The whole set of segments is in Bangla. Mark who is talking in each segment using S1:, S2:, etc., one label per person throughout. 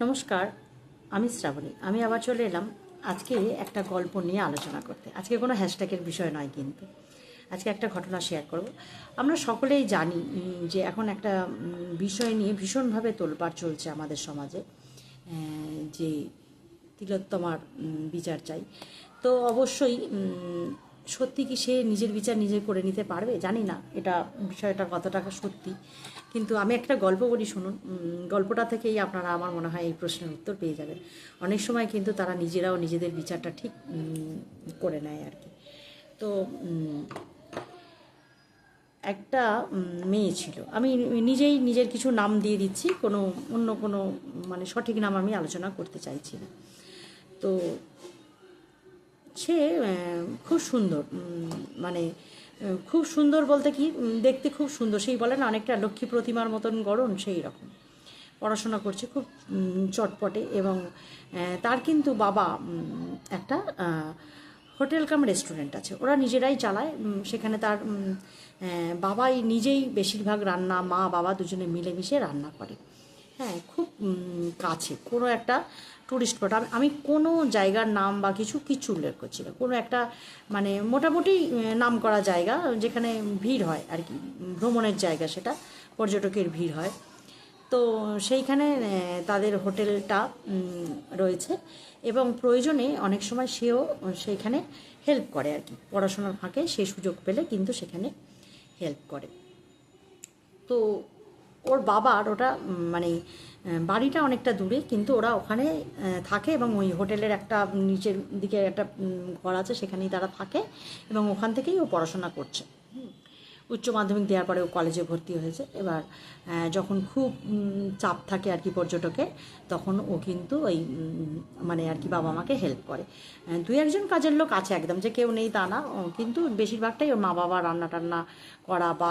S1: নমস্কার, আমি শ্রাবণী। আমি আবার চলে এলাম আজকে একটা গল্প নিয়ে আলোচনা করতে। আজকে কোনো হ্যাশট্যাগের বিষয় নয় কিন্তু। আজকে একটা ঘটনা শেয়ার করব। আমরা সকলেই জানি যে এখন একটা বিষয় নিয়ে ভীষণভাবে তোলপাড় চলছে আমাদের সমাজে যে তিলোত্তমার বিচার চাই। তো অবশ্যই সত্যি কি সে নিজের বিচার নিজে করে নিতে পারবে? জানি না। এটা বিষয়টা কতটা সত্যি। কিন্তু আমি একটা গল্প বলি শুনুন। গল্পটা থেকেই আপনারা আমার মনে হয় এই প্রশ্নের উত্তর পেয়ে যাবেন। অনেক সময় কিন্তু তারা নিজেরাও নিজেদের বিচারটা ঠিক করে নেয় আর কি। তো একটা মেয়ে ছিল। আমি নিজেই নিজের কিছু নাম দিয়ে দিচ্ছি, কোনো, অন্য কোনো মানে সঠিক নাম আমি আলোচনা করতে চাইছি না। তো, সে খুব সুন্দর মানে খুব সুন্দর বলতে কি দেখতে খুব সুন্দর। সেই বলে না, অনেকটা লক্ষ্মী প্রতিমার মতন গড়ন, সেই রকম। পড়াশোনা করছে খুব চটপটে এবং তার কিন্তু বাবা একটা হোটেল কাম রেস্টুরেন্ট আছে। ওরা নিজেরাই চালায় সেখানে তার বাবাই নিজেই বেশিরভাগ রান্না, মা, বাবা দুজনে মিলেমিশে রান্না করে। হ্যাঁ খুব কাছে। কোনো একটা টুরিস্ট স্পট আমি কোনো জায়গার নাম বা কিছু কিচ্ছু উল্লেখ করছি না। কোনো একটা মানে মোটামুটি নাম করা জায়গা যেখানে ভিড় হয় আর কি। ভ্রমণের জায়গা সেটা, পর্যটকের ভিড় হয়। তো সেইখানে তাদের হোটেলটা রয়েছে এবং প্রয়োজনে অনেক সময় সেও সেইখানে হেল্প করে আর কি। পড়াশোনার ফাঁকে সে সুযোগ পেলে কিন্তু সেখানে হেল্প করে। তো ওর বাবার ওটা মানে বাড়িটা অনেকটা দূরে, কিন্তু ওরা ওখানে থাকে এবং ওই হোটেলের একটা নিচের দিকে একটা ঘর আছে, সেখানেই তারা থাকে এবং ওখান থেকেই ও পড়াশোনা করছে। উচ্চ মাধ্যমিক দেওয়ার পরে ও কলেজে ভর্তি হয়েছে। এবার যখন খুব চাপ থাকে আর কি পর্যটকের তখন ও কিন্তু ওই মানে আর কি বাবা মাকে হেল্প করে দুই একজন কাজের লোক আছে একদম, যে কেউ নেই তা না। কিন্তু বেশিরভাগটাই ওর মা বাবা রান্না টান্না করা বা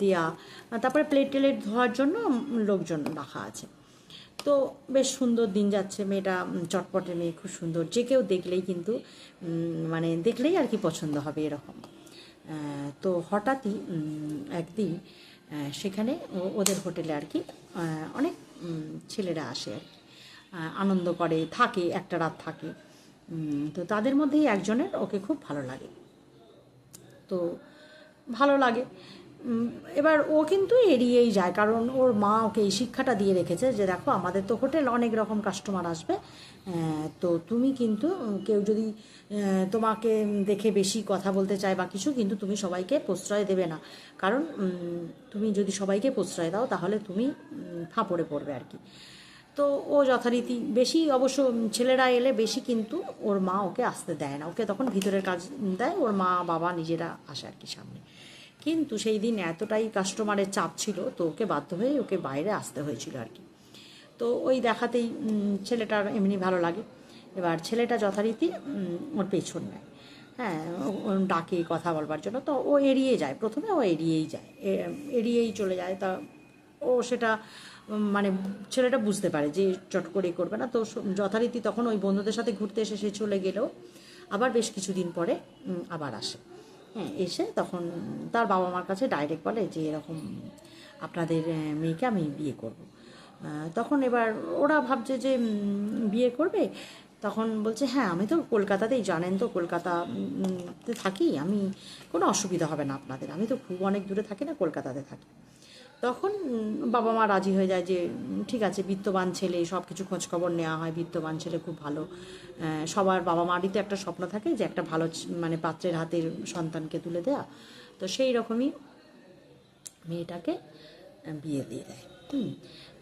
S1: দেয়া, তারপরে প্লেট টেলেট ধোয়ার জন্য লোকজন রাখা আছে। তো বেশ সুন্দর দিন যাচ্ছে, মেয়েটা চটপটে মেয়ে, খুব সুন্দর। যে কেউ দেখলেই কিন্তু মানে দেখলেই আর কি পছন্দ হবে এরকম। তো হঠাৎই একদিন সেখানে ওদের হোটেলে আর কি অনেক ছেলেরা আসে আর কি। আনন্দ করে, থাকে, একটা রাত থাকে। তো তাদের মধ্যেই একজনের ওকে খুব ভালো লাগে। তো ভালো লাগে। এবার ও কিন্তু এড়িয়েই যায়, কারণ ওর মা ওকে এই শিক্ষাটা দিয়ে রেখেছে যে, দেখো, আমাদের তো হোটেল, অনেক রকম কাস্টমার আসবে। তো তুমি কিন্তু কেউ যদি তোমাকে দেখে বেশি কথা বলতে চায় বা কিছু, কিন্তু তুমি সবাইকে প্রশ্রয় দেবে না। কারণ তুমি যদি সবাইকে প্রশ্রয় দাও, তাহলে তুমি ফাঁপড়ে পড়বে আর কি। তো ও যথারীতি, বেশি অবশ্য ছেলেরা এলে বেশি কিন্তু ওর মা ওকে আসতে দেয় না। ওকে তখন ভিতরের কাজ দেয়, ওর মা, বাবা নিজেরা আসে আর কি সামনে। কিন্তু সেই দিন এতটাই কাস্টমারের চাপ ছিল, তো ওকে বাধ্য হয়ে ওকে বাইরে আসতে হয়েছিল আর কি। তো ওই দেখাতেই ছেলেটার এমনি ভালো লাগে। এবার ছেলেটা যথারীতি ওর পেছন নেয়। হ্যাঁ ডাকে কথা বলবার জন্য। তো ও এড়িয়ে যায়, প্রথমে ও এড়িয়েই যায়। এড়িয়েই চলে যায়। তা ও সেটা মানে ছেলেটা বুঝতে পারে যে চট করে করবে না। তো যথারীতি তখন ওই বন্ধুদের সাথে ঘুরতে এসে সে চলে গেলেও আবার বেশ কিছুদিন পরে আবার আসে। হ্যাঁ এসে তখন তার বাবা মার কাছে ডাইরেক্ট বলে যে, এরকম আপনাদের মেয়েকে আমি বিয়ে করব। তখন এবার ওরা ভাবছে যে বিয়ে করবে? তখন বলছে হ্যাঁ আমি তো কলকাতাতেই, জানেন তো, কলকাতাতে থাকি, আমি কোনো অসুবিধা হবে না আপনাদের। আমি তো খুব অনেক দূরে থাকি না, কলকাতাতে থাকি। তখন বাবা মা রাজি হয়ে যায় যে ঠিক আছে, বিত্তবান ছেলে সব কিছু খোঁজখবর নেওয়া হয়, বিত্তবান ছেলে খুব ভালো। সবার বাবা মারই তো একটা স্বপ্ন থাকে যে, একটা ভালো মানে পাত্রের হাতের সন্তানকে তুলে দেয়া। তো সেই রকমই মেয়েটাকে বিয়ে দিয়ে দেয়।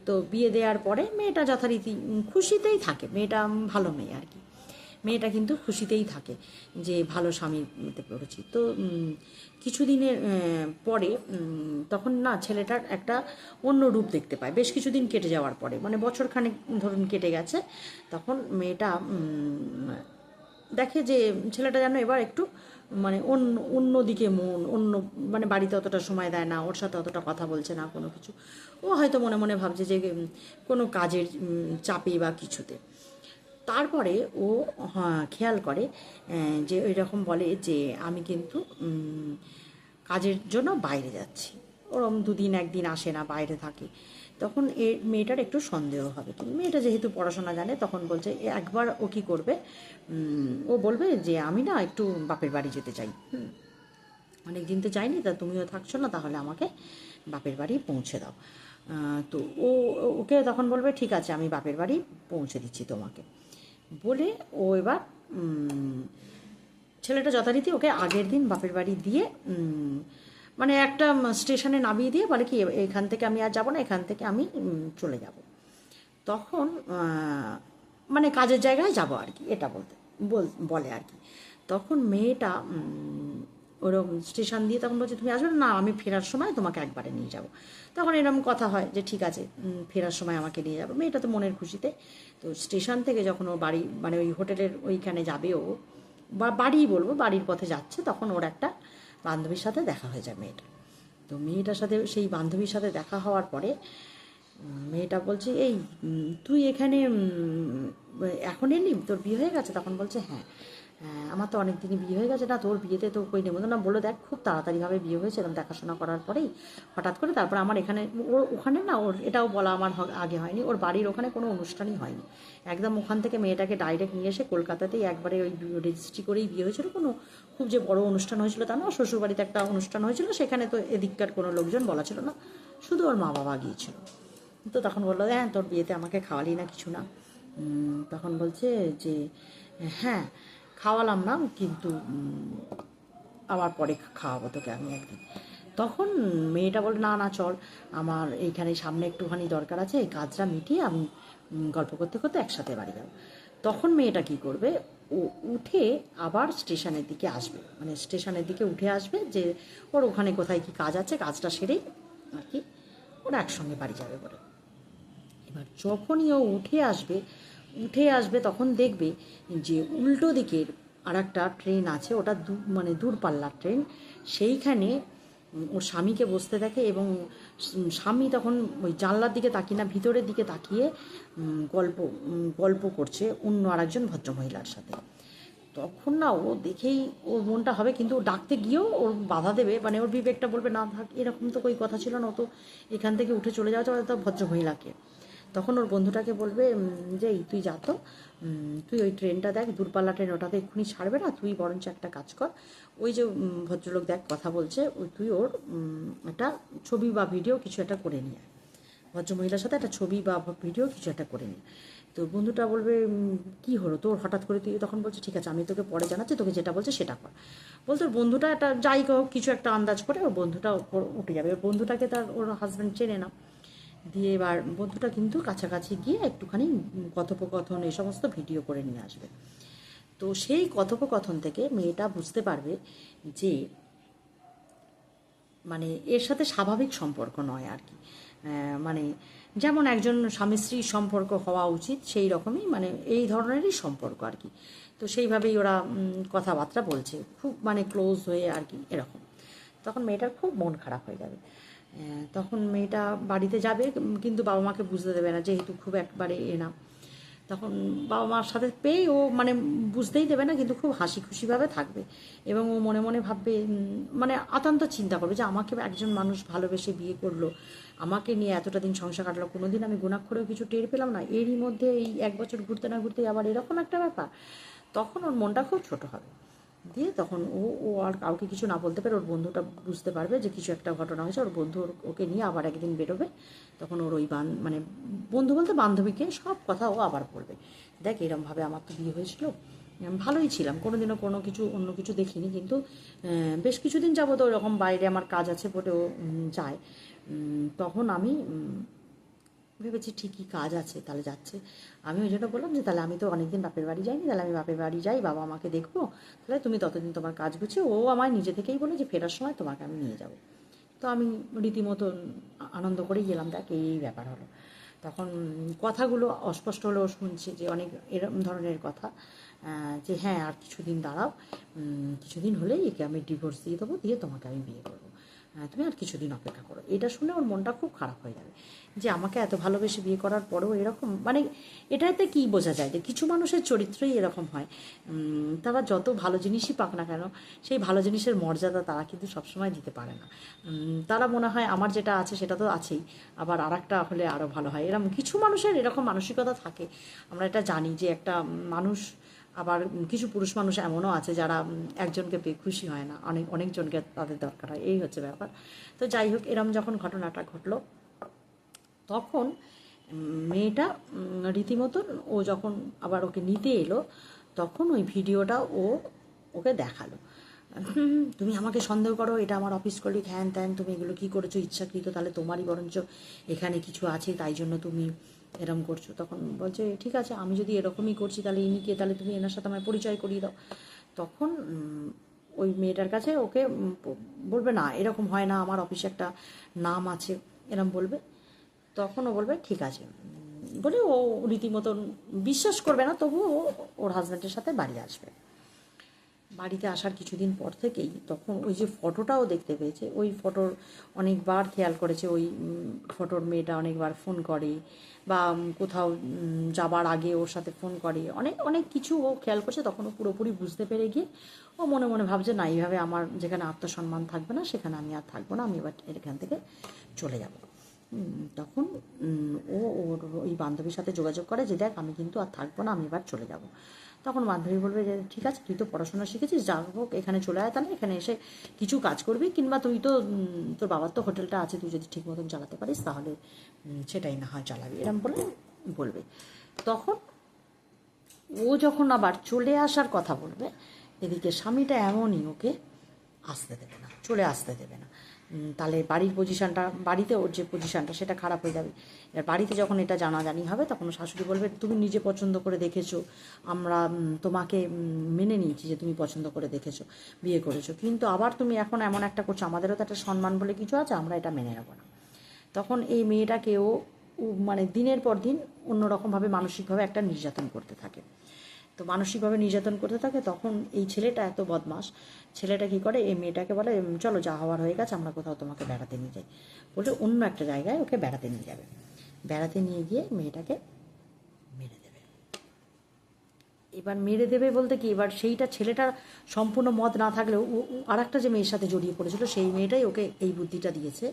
S1: তো বিয়ে দেওয়ার পরে মেয়েটা যথারীতি খুশিতেই থাকে। মেয়েটা ভালো মেয়ে আর কি। মেয়েটা কিন্তু খুশিতেই থাকে যে ভালো স্বামীতে পড়েছি তো কিছুদিনের পরে তখন না ছেলেটার একটা অন্য রূপ দেখতে পায়। বেশ কিছুদিন কেটে যাওয়ার পরে মানে বছরখানেক ধরুন কেটে গেছে, তখন মেয়েটা দেখে যে ছেলেটা যেন এবার একটু মানে অন্য অন্য দিকে মন, অন্য মানে বাড়িতে অতটা সময় দেয় না, ওর সাথে অতটা কথা বলছে না কোনো কিছু। ও হয়তো মনে মনে ভাবছে যে কোনো কাজের চাপে বা কিছুতে। তারপরে ও হ্যাঁ খেয়াল করে যে ওই রকম বলে যে আমি কিন্তু কাজের জন্য বাইরে যাচ্ছি। ওরম দুদিন একদিন আসে না, বাইরে থাকে। তখন এ মেয়েটার একটু সন্দেহ হবে। কিন্তু মেয়েটা যেহেতু পড়াশোনা জানে, তখন বলছে একবার ও কী করবে? ও বলবে যে, আমি না একটু বাপের বাড়ি যেতে চাই। অনেক দিন তো যাইনি তা তুমিও থাকছো না, তাহলে আমাকে বাপের বাড়ি পৌঁছে দাও। তো ও, ওকে তখন বলবে, ঠিক আছে, আমি বাপের বাড়ি পৌঁছে দিচ্ছি তোমাকে। বলে ও এবার ছেলেটা যথারীতি ওকে আগের দিন বাপের বাড়ি দিয়ে মানে একটা স্টেশনে নামিয়ে দিয়ে বলে কি, এখান থেকে আমি আর যাব না, এখান থেকে আমি চলে যাব। তখন মানে কাজের জায়গায় যাব আর কি, এটা বলতে, বল আর কি। তখন মেয়েটা ওরকম স্টেশন দিয়ে তখন বলছে তুমি আসবে না? আমি ফেরার সময় তোমাকে একবারে নিয়ে যাব। তখন এরকম কথা হয় যে ঠিক আছে ফেরার সময় আমাকে নিয়ে যাব। মেয়েটা তো মনের খুশিতে। তো স্টেশন থেকে যখন ও বাড়ি মানে ওই হোটেলের ওইখানে যাবে ও বা বাড়ি বলব বাড়ির পথে যাচ্ছে তখন ওর একটা বান্ধবীর সাথে দেখা হয়ে যায় মেয়েটা তো মেয়েটার সাথে সেই বান্ধবীর সাথে দেখা হওয়ার পরে মেয়েটা বলছে এই তুই এখানে এখন এলি? তোর বিয়ে হয়ে গেছে? তখন বলছে হ্যাঁ, আমার তো অনেক দিনই বিয়ে হয়ে গেছে। না, তোর বিয়েতে তো কই নেব? না, বলে দেখ, খুব তাড়াতাড়িভাবে বিয়ে হয়েছে এরকম দেখাশোনা করার পরেই হঠাৎ করে তারপর আমার এখানে, ওর ওখানে না, ওর এটাও বলা আমার আগে হয়নি, ওর বাড়ির ওখানে কোনো অনুষ্ঠানই হয়নি। একদম ওখান থেকে মেয়েটাকে ডাইরেক্ট নিয়ে এসে কলকাতাতেই একবারে ওই রেজিস্ট্রি করেই বিয়ে হয়েছিল। কোনো খুব যে বড় অনুষ্ঠান হয়েছিল তা না শ্বশুরবাড়িতে একটা অনুষ্ঠান হয়েছিল, সেখানে তো এদিককার কোনো লোকজন বলা ছিল না। শুধু ওর মা বাবা গিয়েছিল। তো তখন বলল হ্যাঁ তোর বিয়েতে আমাকে খাওয়ালি না কিছু না। তখন বলছে যে হ্যাঁ খাওয়ালাম না, কিন্তু আবার পরে খাওয়াবো তোকে আমি একদিন। তখন মেয়েটা বলে না না, চল, আমার এইখানে সামনে একটুখানি দরকার আছে, এই কাজটা মিটিয়ে আমি গল্প করতে করতে একসাথে বাড়ি যাব। তখন মেয়েটা কি করবে, ও উঠে আবার স্টেশনের দিকে আসবে। মানে স্টেশনের দিকে উঠে আসবে যে, ওর ওখানে কোথায় কি কাজ আছে, কাজটা সেরেই আর কি, ওরা একসঙ্গে বাড়ি যাবে বলে। এবার যখনই ও উঠে আসবে উঠে আসবে তখন দেখবে যে উল্টো দিকের আর একটা ট্রেন আছে, ওটা দূর মানে দূরপাল্লার ট্রেন সেইখানে ওর স্বামীকে বসতে দেখে এবং স্বামী তখন ওই জানলার দিকে তাকিয়ে না, ভিতরের দিকে তাকিয়ে গল্প গল্প করছে অন্য আরেকজন ভদ্রমহিলার সাথে। তখন না ও দেখেই ওর মনটা হবে, কিন্তু ডাকতে গিয়েও ওর বাধা দেবে মানে ওর বিবেকটা বলবে, না থাক, এরকম তো কই কথা ছিল না, ও তো এখান থেকে উঠে চলে যাওয়া তো ভদ্রমহিলাকে। তখন ওর বন্ধুটাকে বলবে যে তুই যা তো তুই ওই ট্রেনটা দেখ, দূরপাল্লা ট্রেন, ওটাতে এক্ষুনি ছাড়বে না, তুই বরঞ্চ একটা কাজ কর। ওই যে ভদ্রলোক দেখ কথা বলছে, ওই তুই ওর একটা ছবি বা ভিডিও কিছু একটা করে নিয়ে ভদ্রমহিলার সাথে একটা ছবি বা ভিডিও কিছু একটা করে নিয়ে তো বন্ধুটা বলবে কি হলো তোর? হঠাৎ করে তুই তখন বলছে, ঠিক আছে, আমি তোকে পরে জানাচ্ছি, তোকে যেটা বলছে সেটা কর। বলতে বন্ধুটা একটা, যাই হোক, কিছু একটা আন্দাজ করে, ওর বন্ধুটা ওপর উঠে যাবে। ওর বন্ধুটাকে তার ওর হাজব্যান্ড চেনে না। দিয়ে এবার বন্ধুটা কিন্তু কাছাকাছি গিয়ে একটুখানি কথোপকথন এই সমস্ত ভিডিও করে নিয়ে আসবে। তো সেই কথোপকথন থেকে মেয়েটা বুঝতে পারবে যে মানে এর সাথে স্বাভাবিক সম্পর্ক নয় আর কি। মানে যেমন একজন স্বামী স্ত্রীর সম্পর্ক হওয়া উচিত, সেই রকমই মানে এই ধরনেরই সম্পর্ক আর কি। তো সেইভাবেই ওরা কথাবার্তা বলছে, খুব মানে ক্লোজ হয়ে আর কি, এরকম। তখন মেয়েটার খুব মন খারাপ হয়ে যাবে। তখন মেয়েটা বাড়িতে যাবে, কিন্তু বাবা মাকে বুঝতে দেবে না, যেহেতু খুব একবারে এ না তখন বাবা মার সাথে পেয়ে ও মানে বুঝতেই দেবে না, কিন্তু খুব হাসি খুশিভাবে থাকবে। এবং ও মনে মনে ভাববে মানে আতান্ত চিন্তা করবে যে আমাকে একজন মানুষ ভালোবেসে বিয়ে করল। আমাকে নিয়ে এতটা দিন সংসার কাটলো কোনো দিন আমি গুণাক্ষরেও কিছু টের পেলাম না। এরই মধ্যে এই এক বছর ঘুরতে না ঘুরতে আবার এরকম একটা ব্যাপার। তখন ওর মনটা খুব ছোট হবে। দিয়ে তখন ও ও আর কাউকে কিছু না বলতে পারে ওর বন্ধুটা বুঝতে পারবে যে কিছু একটা ঘটনা হয়েছে। ওর বন্ধু ওকে নিয়ে আবার একদিন বেরোবে। তখন ওর ওই বান মানে বন্ধু বলতে বান্ধবীকে সব কথা ও আবার বলবে। দেখ, এরমভাবে আমার তো বিয়ে হয়েছিল। ভালোই ছিলাম। কোনোদিনও কোনো কিছু, অন্য কিছু দেখিনি। কিন্তু বেশ কিছুদিন যাব তো ওরকম বাইরে আমার কাজ আছে বলে ও যায়। তখন আমি ভেবেছি ঠিকই কাজ আছে, তাহলে যাচ্ছে। আমি ওই জন্য বললাম যে, তাহলে আমি তো অনেকদিন বাপের বাড়ি যাইনি, তাহলে আমি বাপের বাড়ি যাই, বাবা আমাকে দেখব। তাহলে তুমি ততদিন তোমার কাজ গুছিয়ে ও আমায় নিজে থেকেই বলে যে, ফেরার সময় তোমাকে আমি নিয়ে যাব। তো আমি রীতিমতো আনন্দ করেই গেলাম, দেখ এই ব্যাপার হলো। তখন কথাগুলো অস্পষ্ট হলেও শুনছে যে, অনেক এরকম ধরনের কথা যে হ্যাঁ আর কিছুদিন দাঁড়াও। কিছুদিন হলেই একে আমি ডিভোর্স দিয়ে দেবো, দিয়ে তোমাকে আমি বিয়ে করব। তুমি আর কিছুদিন অপেক্ষা করো। এটা শুনে ওর মনটা খুব খারাপ হয়ে যাবে। যে আমাকে এত ভালোবেসে বিয়ে করার পরেও এরকম মানে এটাতে কি বোঝা যায় যে কিছু মানুষের চরিত্রই এরকম হয়? তারা যত ভালো জিনিসই পাক না কেন, সেই ভালো জিনিসের মর্যাদা তারা কিন্তু সবসময় দিতে পারে না। তারা মনে হয় আমার যেটা আছে সেটা তো আছেই, আবার আর একটা হলে আরও ভালো হয়। এরকম কিছু মানুষের এরকম মানসিকতা থাকে। আমরা এটা জানি যে একটা মানুষ, আবার কিছু পুরুষ মানুষ এমনও আছে যারা একজনকে পেয়ে খুশি হয় না। অনেক, অনেকজনকে তাদের দরকার হয়। এই হচ্ছে ব্যাপার। তো যাই হোক, এরম যখন ঘটনাটা ঘটলো তখন মেয়েটা রীতিমতন ও যখন আবার ওকে নিতে এলো, তখন ওই ভিডিওটা ও ওকে দেখাল। তুমি আমাকে সন্দেহ করো, এটা আমার অফিস কলিগ হ্যান ত্যান, তুমি এগুলো কী করেছ, ইচ্ছাকৃত, তাহলে তোমারই বরঞ্চ এখানে কিছু আছে, তাই জন্য তুমি এরম করছ। তখন বলছে, ঠিক আছে, আমি যদি এরকমই করছি, তাহলে ইনি কে? তাহলে তুমি এনার সাথে আমায় পরিচয় করিয়ে দাও। তখন ওই মেয়েটার কাছে ওকে বলবে, না, এরকম হয় না, আমার অফিসে একটা নাম আছে। এরম বলবে। তখন ও বলবে, ঠিক আছে। বলে ও রীতিমতন বিশ্বাস করবে না, তবুও ওর হাজব্যান্ডের সাথে বাড়ি আসবে। বাড়িতে আসার কিছুদিন পর থেকেই তখন ওই যে ফটোটাও দেখতে পেয়েছে, ওই ফটোর অনেকবার খেয়াল করেছে, ওই ফটোর মেয়েটা অনেকবার ফোন করে বা কোথাও যাবার আগে ওর সাথে ফোন করে। অনেক অনেক কিছু ও খেয়াল করছে, তখন ও পুরোপুরি বুঝতে পেরে গিয়ে ও মনে মনে ভাবছে, না, এইভাবে আমার যেখানে আত্মসম্মান থাকবে না, সেখানে আমি আর থাকব না, আমি এবার এখান থেকে চলে যাব। তখন ও ওর ওই বান্ধবীর সাথে যোগাযোগ করে যে, দেখ, আমি কিন্তু আর থাকব না, আমি এবার চলে যাব। তখন বান্ধবী বলবে যে, ঠিক আছে, তুই তো পড়াশোনা শিখেছিস, যা হোক, এখানে চলে আয় তাহলে, এখানে এসে কিছু কাজ করবি, কিংবা তুই তো তোর বাবার তো হোটেলটা আছে, তুই যদি ঠিক মতন চালাতে পারিস, তাহলে সেটাই না হয় চালাবি। এরম বলে বলবে। তখন ও যখন আবার চলে আসার কথা বলবে, এদিকে স্বামীটা এমনই ওকে আসতে দেবে না, চলে আসতে দেবে না। তাহলে বাড়ির পজিশনটা বাড়িতে ওর যে পজিশানটা সেটা খারাপ হয়ে যাবে। এবার বাড়িতে যখন এটা জানাজানি হবে, তখন শাশুড়ি বলবে, তুমি নিজে পছন্দ করে দেখেছ। আমরা তোমাকে মেনে নিয়েছি যে তুমি পছন্দ করে দেখেছ, বিয়ে করেছ। কিন্তু আবার তুমি এখন এমন একটা করছ, আমাদেরও তো একটা সম্মান বলে কিছু আছে, আমরা এটা মেনে নেব না। তখন এই মেয়েটাকেও মানে দিনের পর দিন অন্যরকমভাবে মানসিকভাবে একটা নির্যাতন করতে থাকে। তো মানসিকভাবে নির্যাতন করতে থাকে, তখন এই ছেলেটা এত বদমাস ছেলেটা কি করে, এই মেয়েটাকে বলে চলো, যা হওয়ার হয়ে গেছে, আমরা কোথাও তোমাকে বেড়াতে নিয়ে যাই। বলে অন্য একটা জায়গায় ওকে বেড়াতে নিয়ে যাবে। বেড়াতে নিয়ে গিয়ে মেয়েটাকে মেরে দেবে এবার মেরে দেবে বলতে কি? এবার সেইটা ছেলেটার সম্পূর্ণ মত না থাকলেও আর একটা যে মেয়ের সাথে জড়িয়ে পড়েছিল সেই মেয়েটাই ওকে এই বুদ্ধিটা দিয়েছে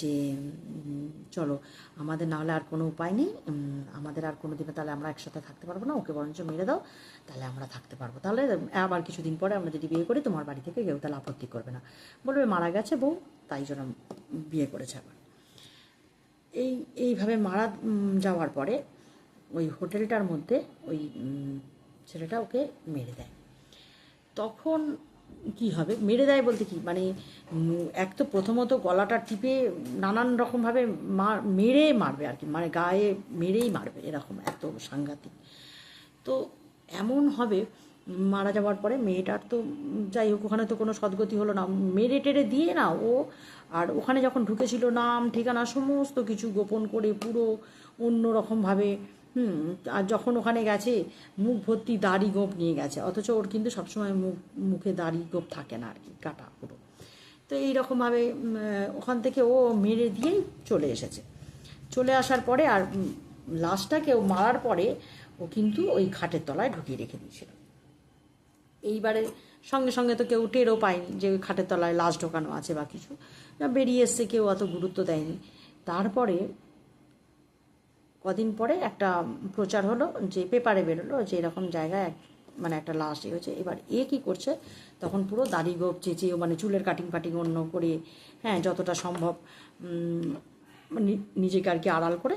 S1: যে চলো আমাদের না হলে আর কোনো উপায় নেই আমাদের আর কোনো দিনে তাহলে আমরা একসাথে থাকতে পারব না, ওকে বরঞ্চ মেরে দাও, তাহলে আমরা থাকতে পারব। তাহলে আবার কিছুদিন পরে আমরা যদি বিয়ে করি, তোমার বাড়ি থেকে কেউ তাহলে আপত্তি করবে না। বলবে মারা গেছে বউ, তাই জন্য বিয়ে করেছে আবার। এই, এইভাবে মারা যাওয়ার পরে ওই হোটেলটার মধ্যে ওই ছেলেটা ওকে মেরে দেয়। তখন কি হবে? মেরে দেয় বলতে কি? মানে এক তো প্রথমত গলাটা টিপে নানান রকমভাবে মার মেরে মারবে আর কি। মানে গায়ে মেরেই মারবে, এরকম এত সাংঘাতিক। তো এমন হবে, মারা যাওয়ার পরে মেয়েটার তো, যাই হোক, ওখানে তো কোনো সদ্গতি হলো না। মেরে টেরে দিয়ে না ও, আর ওখানে যখন ঢুকেছিল নাম, ঠিকানা, সমস্ত কিছু গোপন করে পুরো অন্য রকমভাবে হুম, আর যখন ওখানে গেছে, মুখ ভর্তি দাড়ি গোপ নিয়ে গেছে। অথচ ওর কিন্তু সবসময় মুখ, মুখে দাড়ি গোপ থাকে না আর কি, কাটা পুরো। তো এইরকমভাবে ওখান থেকে ও মেরে দিয়েই চলে এসেছে। চলে আসার পরে আর লাশটাকে ও মারার পরে ও কিন্তু ওই খাটের তলায় ঢুকিয়ে রেখে দিয়েছিল। এইবারে সঙ্গে সঙ্গে তো কেউ টেরও পায়নি যে ওই খাটের তলায় লাশ ঢোকানো আছে বা কিছু। বেরিয়ে এসছে, কেউ অত গুরুত্ব দেয়নি। তারপরে কদিন পরে একটা প্রচার হলো, যে পেপারে বেরোলো যে এরকম জায়গায় এক মানে একটা লাশ এ হয়েছে। এবার এ কী করছে? তখন পুরো দাড়ি গোপ চেঁচিয়ে মানে চুলের কাটিং ফাটিং অন্য করে হ্যাঁ যতটা সম্ভব নিজেকে আর কি আড়াল করে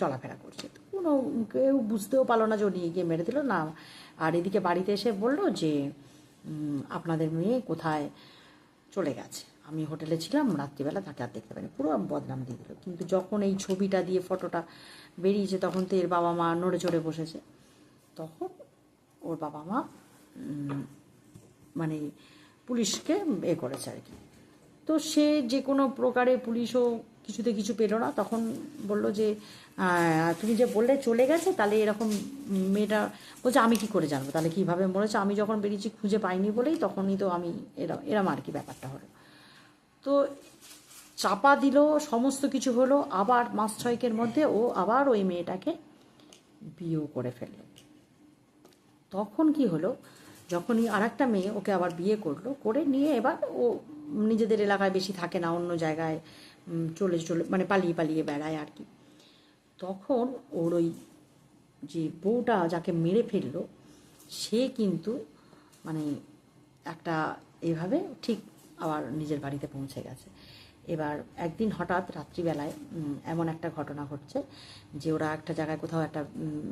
S1: চলাফেরা করছে। তো কোনো, কেউ বুঝতেও পারল না যে ও নিয়ে গিয়ে মেরে দিল। না, আর এদিকে বাড়িতে এসে বলল যে আপনাদের মেয়ে কোথায় চলে গেছে। আমি হোটেলে ছিলাম, রাত্রিবেলা তাকে আর দেখতে পাইনি। পুরো বদনাম দিয়ে দিল। কিন্তু যখন এই ছবিটা দিয়ে ফটোটা বেরিয়েছে, তখন তো এর বাবা মা নড়ে চড়ে বসেছে। তখন ওর বাবা মা মানে পুলিশকে এ করেছে আর কি। তো সে যে কোনো প্রকারে পুলিশও কিছুতে কিছু পেল না। তখন বলল যে তুমি যে বললে চলে গেছে, তাহলে এরকম মেয়েটা বলছে, আমি কি করে জানব? তাহলে কীভাবে মরেছে? আমি যখন বেরিয়েছি খুঁজে পাইনি বলেই তখনই তো আমি এরম এরম আর কি ব্যাপারটা হলো। তো চাপা দিল, সমস্ত কিছু হলো, আবার মাস ছয়েকের মধ্যে ও আবার ওই মেয়েটাকে বিয়েও করে ফেলল। তখন কি হলো, যখনই আর একটা মেয়ে ওকে আবার বিয়ে করল, করে নিয়ে এবার ও নিজেদের এলাকায় বেশি থাকে না, অন্য জায়গায় চলে চলে মানে পালিয়ে পালিয়ে বেড়ায় আর কি। তখন ওর ওই যে বউটা যাকে মেরে ফেলল, সে কিন্তু মানে একটা এভাবে ঠিক আবার নিজের বাড়িতে পৌঁছে গেছে। এবার একদিন হঠাৎ রাত্রিবেলায় এমন একটা ঘটনা ঘটছে যে ওরা একটা জায়গায় কোথাও একটা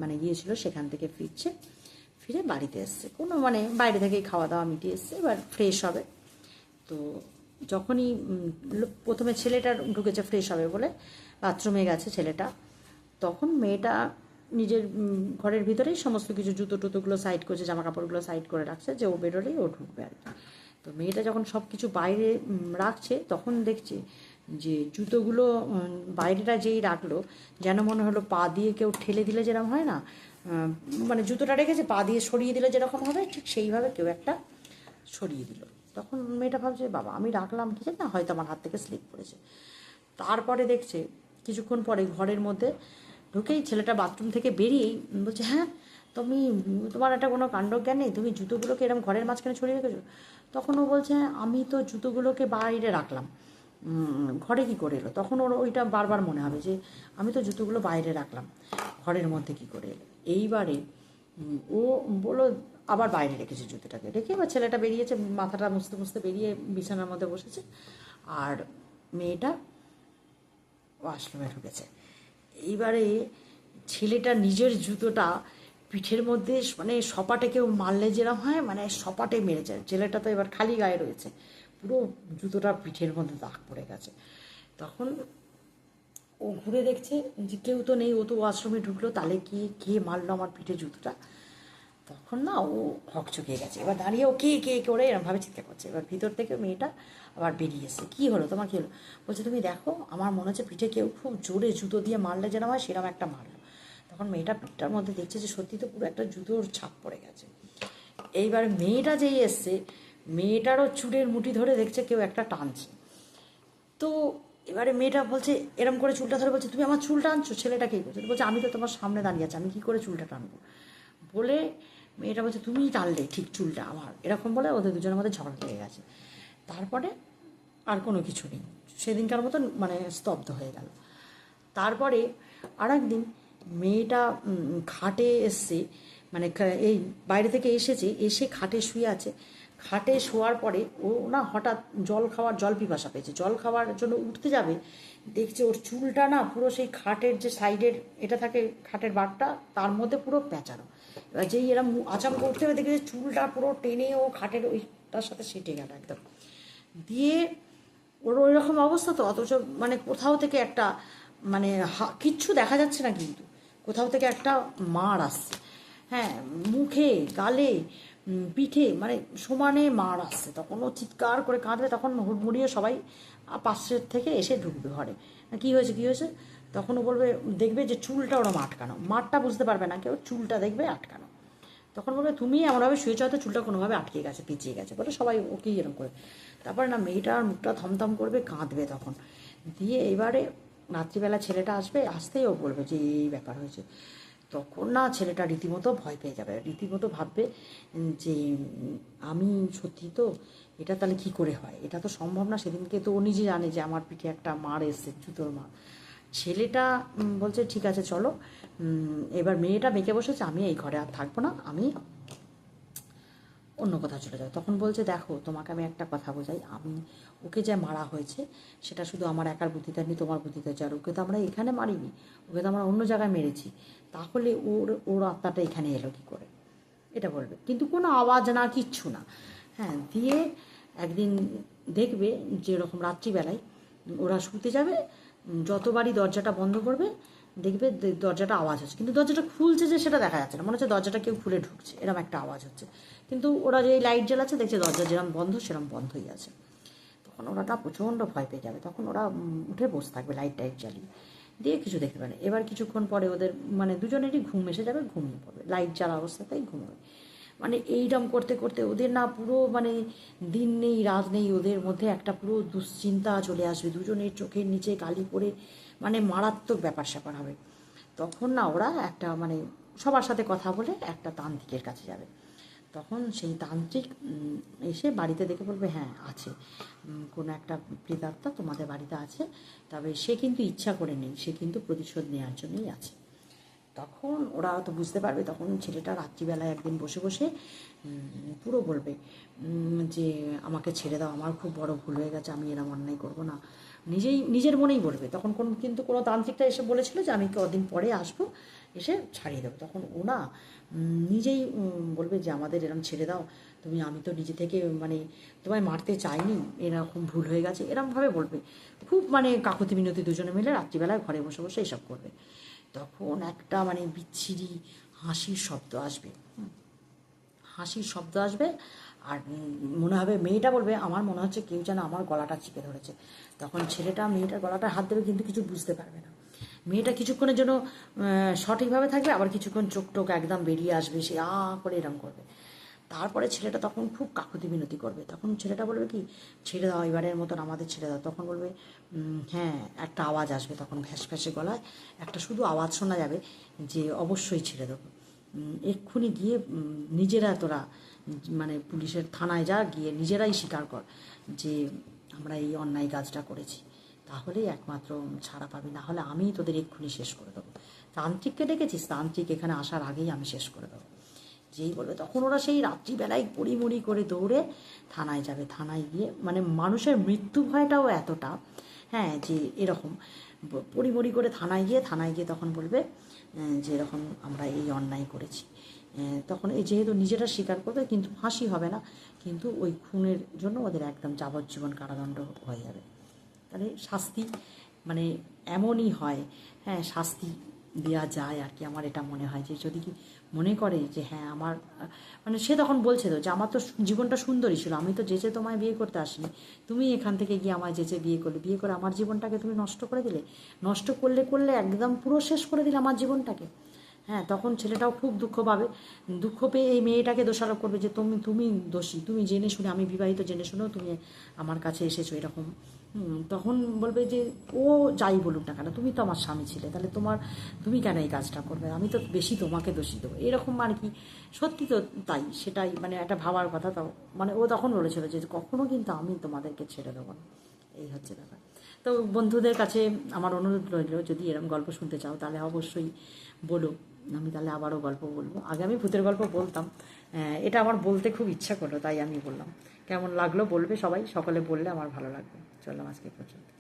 S1: মানে গিয়েছিল, সেখান থেকে ফিরছে, ফিরে বাড়িতে এসছে। কোনো মানে বাইরে থেকেই খাওয়া দাওয়া মিটিয়ে এসছে, এবার ফ্রেশ হবে। তো যখনই প্রথমে ছেলেটা ঢুকেছে ফ্রেশ হবে বলে, বাথরুমে গেছে ছেলেটা, তখন মেয়েটা নিজের ঘরের ভিতরেই সমস্ত কিছু জুতো টুতোগুলো সাইড করছে জামা কাপড়গুলো সাইড করে রাখছে যে ও বেরোলেই ও ঢুকবে আর কি। তো মেয়েটা যখন সব কিছু বাইরে রাখছে, তখন দেখছে যে জুতোগুলো বাইরেটা যেই রাখল, যেন মনে হলো পা দিয়ে কেউ ঠেলে দিলে যেরকম হয় না মানে জুতোটা রেখেছে, পা দিয়ে সরিয়ে দিলে যেরকম হবে, ঠিক সেইভাবে কেউ একটা সরিয়ে দিল। তখন মেয়েটা ভাবছে, বাবা, আমি রাখলাম কি না, হয়তো আমার হাত থেকে স্লিপ করেছে তারপরে দেখছে, কিছুক্ষণ পরে ঘরের মধ্যে ঢুকেই ছেলেটা বাথরুম থেকে বেরিয়েই বলছে হ্যাঁ তুমি, তোমার একটা কোনো কাণ্ডজ্ঞান নেই? তুমি জুতোগুলোকে এরকম ঘরের মাঝখানে ছড়িয়ে রেখেছো? তখন ও বলছে, আমি তো জুতোগুলোকে বাইরে রাখলাম। ঘরে কি করে এলো? তখন ওর ওইটা বারবার মনে হবে যে, আমি তো জুতোগুলো বাইরে রাখলাম। ঘরের মধ্যে কি করে এলো? এইবারে ও বলল, আবার বাইরে রেখেছে জুতোটাকে। রেখে এবার ছেলেটা বেরিয়েছে, মাথাটা মুছতে মুছতে বেরিয়ে বিছানার মধ্যে বসেছে। আর মেয়েটা ওয়াশরুমে ঢুকেছে। এইবারে ছেলেটা নিজের জুতোটা পিঠের মধ্যে মানে সপাটে কেউ মারলে যেরকম হয় মানে সপাটে মেরেছে ছেলেটা তো এবার খালি গায়ে রয়েছে। পুরো জুতোটা পিঠের মধ্যে দাগ পড়ে গেছে। তখন ও ঘুরে দেখছে যে কেউ তো নেই, ও তো ওয়াশরুমে ঢুকলো, তাহলে কি, কে মারলো আমার পিঠে জুতোটা? তখন না ও হকচকিয়ে গেছে। এবার দাঁড়িয়ে ও কে কে করে এরমভাবে চিৎকার করছে। এবার ভিতর থেকে মেয়েটা আবার বেরিয়ে এসে কী হলো? তোমার কী হলো? বলছে, তুমি দেখো, আমার মনে হচ্ছে পিঠে কেউ খুব জোরে জুতো দিয়ে মারলে যেরকম হয় সেরকম একটা মারলো। তখন মেয়েটা পিঠটার মধ্যে দেখছে যে সত্যি তো পুরো একটা জুতোর ছাপ পড়ে গেছে। এইবার মেয়েটা যেই এসছে, মেয়েটারও চুলের মুঠি ধরে দেখছে কেউ একটা টানছে। তো এবারে মেয়েটা বলছে, এরম করে চুলটা ধরে বলছে, তুমি আমার চুল টানছো? ছেলেটা কী করছে? বলছে, আমি তো তোমার সামনে দাঁড়িয়ে আছি, আমি কী করে চুলটা টানবো? বলে মেয়েটা বলছে তুমিই টানলে, ঠিক চুলটা আমার। এরকম বলে ওদের দুজনের মধ্যে ঝগড়া লেগে গেছে। তারপরে আর কোনো কিছু নেই। সেদিনকার মতন মানে স্তব্ধ হয়ে গেল। তারপরে আর একদিন মেয়েটা খাটে এসছে মানে এই বাইরে থেকে এসেছে, এসে খাটে শুয়ে আছে। খাটে শোয়ার পরে ও না হঠাৎ জল খাওয়ার, জল পিপাসা পেয়েছে। জল খাওয়ার জন্য উঠতে যাবে, দেখছে ওর চুলটা না পুরো সেই খাটের যে সাইডের, এটা থাকে খাটের বারটা, তার মধ্যে পুরো পেঁচানো এবার যেই এরম আচাম করতে হবে দেখে যে চুলটা পুরো টেনে ও খাটের ওইটার সাথে সেটে গেল একদম। দিয়ে ওর ওই রকম অবস্থা তো, অথচ মানে কোথাও থেকে একটা মানে কিচ্ছু দেখা যাচ্ছে না কিন্তু। কোথাও থেকে একটা মার আসছে। হ্যাঁ মুখে, গালে পিঠে মানে সমানে মার আসছে। তখন ও চিৎকার করে কাঁদবে, তখন হুড়মুড়িয়ে সবাই পাশের থেকে এসে ঢুকবে ঘরে। কী হয়েছে কী হয়েছে? তখন ও বলবে, দেখবে যে চুলটা ওরম আটকানো। মারটা বুঝতে পারবে না কেউ, চুলটা দেখবে আটকানো। তখন বলবে, তুমি এমনভাবে শুয়েছ, হয়তো চুলটা কোনোভাবে আটকে গেছে, পিছিয়ে গেছে। বলে সবাই ওকেই এরকম করে। তারপরে না মেয়েটার মুখটা থমথম করবে, কাঁদবে তখন। দিয়ে এবারে রাত্রিবেলা ছেলেটা আসবে, আসতেই ও বলবে যে এই ব্যাপার হয়েছে। তখন না ছেলেটা রীতিমতো ভয় পেয়ে যাবে। রীতিমতো ভাববে যে, আমি সত্যি তো, এটা তাহলে কি করে হয়? এটা তো সম্ভব না, সেদিনকে তো ও নিজে জানে যে আমার পিঠে একটা মার এসছে, জুতোর মা ছেলেটা বলছে, ঠিক আছে, চলো। এবার মেয়েটা বেঁকে বসেছে, আমি এই ঘরে আর থাকব না, আমি অন্য কোথাও চলে যাও তখন বলছে, দেখো, তোমাকে আমি একটা কথা বোঝাই। আমি, ওকে যে মারা হয়েছে, সেটা শুধু আমার একার বুদ্ধিতে নেই তোমার বুদ্ধিতে আর ওকে তো আমরা এখানে মারিনি, ওকে তো আমরা অন্য জায়গায় মেরেছি। তাহলে ওর ওর আত্মাটা এখানে এলো কী করে? এটা বলবে। কিন্তু কোনো আওয়াজ না, কিচ্ছু না। হ্যাঁ দিয়ে একদিন দেখবে যে এরকম রাত্রিবেলায় ওরা শুতে যাবে, যতবারই দরজাটা বন্ধ করবে দেখবে দরজাটা আওয়াজ হচ্ছে। কিন্তু দরজাটা খুলছে যে সেটা দেখা যাচ্ছে না। মনে হচ্ছে দরজাটা কেউ খুলে ঢুকছে। এরকম একটা আওয়াজ হচ্ছে। কিন্তু ওরা যে লাইট জ্বালাচ্ছে, দেখছে দরজা যেরকম বন্ধ সেরকম বন্ধই আছে। তখন ওরা না প্রচণ্ড ভয় পেয়ে যাবে। তখন ওরা উঠে বসে থাকবে লাইট টাইট জ্বালিয়ে। দিয়ে কিছু দেখতে পারে এবার কিছুক্ষণ পরে ওদের মানে দুজনেরই ঘুম এসে যাবে, ঘুমিয়ে পড়বে। লাইট জ্বালা অবস্থাতেই ঘুমোবে। মানে এইরকম করতে করতে ওদের না পুরো মানে দিন নেই, রাত নেই, ওদের মধ্যে একটা পুরো দুশ্চিন্তা চলে আসবে। দুজনের চোখের নিচে কালি পড়ে মানে মারাত্মক ব্যাপার স্যাপার হবে। তখন না ওরা একটা মানে সবার সাথে কথা বলে একটা তান্ত্রিকের কাছে যাবে। তখন সেই তান্ত্রিক এসে বাড়িতে দেখে বলবে হ্যাঁ আছে। কোনো একটা প্রেতাত্মা তোমাদের বাড়িতে আছে। তবে সে কিন্তু ইচ্ছা করে নেই, সে কিন্তু প্রতিশোধ নেওয়ার জন্যই আছে। তখন ওরা তো বুঝতে পারবে, তখন ছেলেটা রাত্রিবেলায় একদিন বসে বসে পুরো বলবে যে, আমাকে ছেড়ে দাও, আমার খুব বড় ভুল হয়ে গেছে, আমি এরম অন্যায় করব না। নিজেই, নিজের মনেই বলবে। তখন কোন, কিন্তু কোনো তান্ত্রিকটা এসে বলেছিল যে আমি কদিন পরে আসব, এসে ছাড়িয়ে দেবো। তখন ও না নিজেই বলবে যে আমাদের এরম ছেড়ে দাও, তুমি, আমি তো নিজে থেকে মানে তোমায় মারতে চাইনি, এরকম ভুল হয়ে গেছে, এরমভাবে বলবে। খুব মানে কাকুতি মিনতি দুজনে মিলে রাত্রিবেলায় ঘরে বসে বসে এসব করবে। তখন একটা মানে বিচ্ছিরি হাসির শব্দ আসবে। হাসির শব্দ আসবে আর মনে হবে মেয়েটা বলবে, আমার মনে হচ্ছে কেউ যেন আমার গলাটা চিপে ধরেছে। তখন ছেলেটা মেয়েটার গলাটা হাত দেবে কিন্তু কিছু বুঝতে পারবে না। মেয়েটা কিছুক্ষণের জন্য সঠিকভাবে থাকবে, আবার কিছুক্ষণ চোখ টোক একদম বেরিয়ে আসবে, সে আ করে এরম করবে। তারপরে ছেলেটা তখন খুব কাকুতি মিনতি করবে। তখন ছেলেটা বলবে কি, ছেড়ে দাও, এবারের মতন আমাদের ছেড়ে দাও। তখন বলবে হ্যাঁ একটা আওয়াজ আসবে তখন ভ্যাস ভ্যাসে গলায়। একটা শুধু আওয়াজ শোনা যাবে যে, অবশ্যই ছেড়ে দেবো। এক্ষুনি গিয়ে নিজেরা তোরা মানে পুলিশের থানায় যা, গিয়ে নিজেরাই স্বীকার কর যে আমরা এই অন্যায় কাজটা করেছি। তাহলেই একমাত্র ছাড়া পাবি। না হলে আমিই তোদের এক্ষুনি শেষ করে দেবো। তান্ত্রিককে ডেকেছিস? তান্ত্রিক এখানে আসার আগেই আমি শেষ করে দেবো। যেই বলবে, তখন ওরা সেই রাত্রিবেলায় পড়িমড়ি করে দৌড়ে থানায় যাবে। থানায় গিয়ে মানে মানুষের মৃত্যু ভয়টাও এতটা হ্যাঁ যে এরকম পড়িমড়ি করে থানায় গিয়ে থানায় গিয়ে তখন বলবে আহ, যে এরকম আমরা এই অন্যায় করেছি। তখন এই যেহেতু নিজেরা স্বীকার করবে কিন্তু ফাঁসি হবে না। কিন্তু ওই খুনের জন্য ওদের একদম যাবজ্জীবন কারাদণ্ড হয়ে যাবে। তাহলে শাস্তি মানে এমনই হয়। হ্যাঁ শাস্তি দেওয়া যায় আর কি। আমার এটা মনে হয় যে যদি মনে করে যে হ্যাঁ আমার মানে সে তখন বলছে তো যে আমার তো জীবনটা সুন্দরই ছিল, আমি তো যেচে তোমায় বিয়ে করতে আসিনি, তুমি এখান থেকে গিয়ে আমায় যেচে বিয়ে করলে, বিয়ে করে আমার জীবনটাকে তুমি নষ্ট করে দিলে, নষ্ট করলে করলে একদম পুরো শেষ করে দিলে আমার জীবনটাকে। হ্যাঁ তখন ছেলেটাও খুব দুঃখ পাবে, দুঃখ পেয়ে এই মেয়েটাকে দোষারোপ করবে যে তুমি তুমি দোষী, তুমি জেনে শুনে, আমি বিবাহিত জেনে শুনেও তুমি আমার কাছে এসেছ এরকম। তখন বলবে যে, ও যাই বলুক না কেন, তুমি তো আমার স্বামী ছিলে, তাহলে তোমার, তুমি কেন এই কাজটা করবে? আমি তো বেশি তোমাকে দোষী দেবো। এরকম আর কি। সত্যি তো তাই, সেটাই মানে একটা ভাবার কথা তো। মানে ও তখন বলেছিল যে, কখনো কিন্তু আমি তোমাদেরকে ছেড়ে দেবো না। এই হচ্ছে ব্যাপার। তো বন্ধুদের কাছে আমার অনুরোধ রইল, যদি এরকম গল্প শুনতে চাও, তাহলে অবশ্যই বলো। আমি তাহলে আবারও গল্প বলব। আগে আমি ভূতের গল্প বলতাম। এটা আমার বলতে খুব ইচ্ছা করল, তাই আমি বললাম। কেমন লাগল বলবে সবাই, সকলে বললে আমার ভালো লাগবে। চললাম আজকে এ পর্যন্ত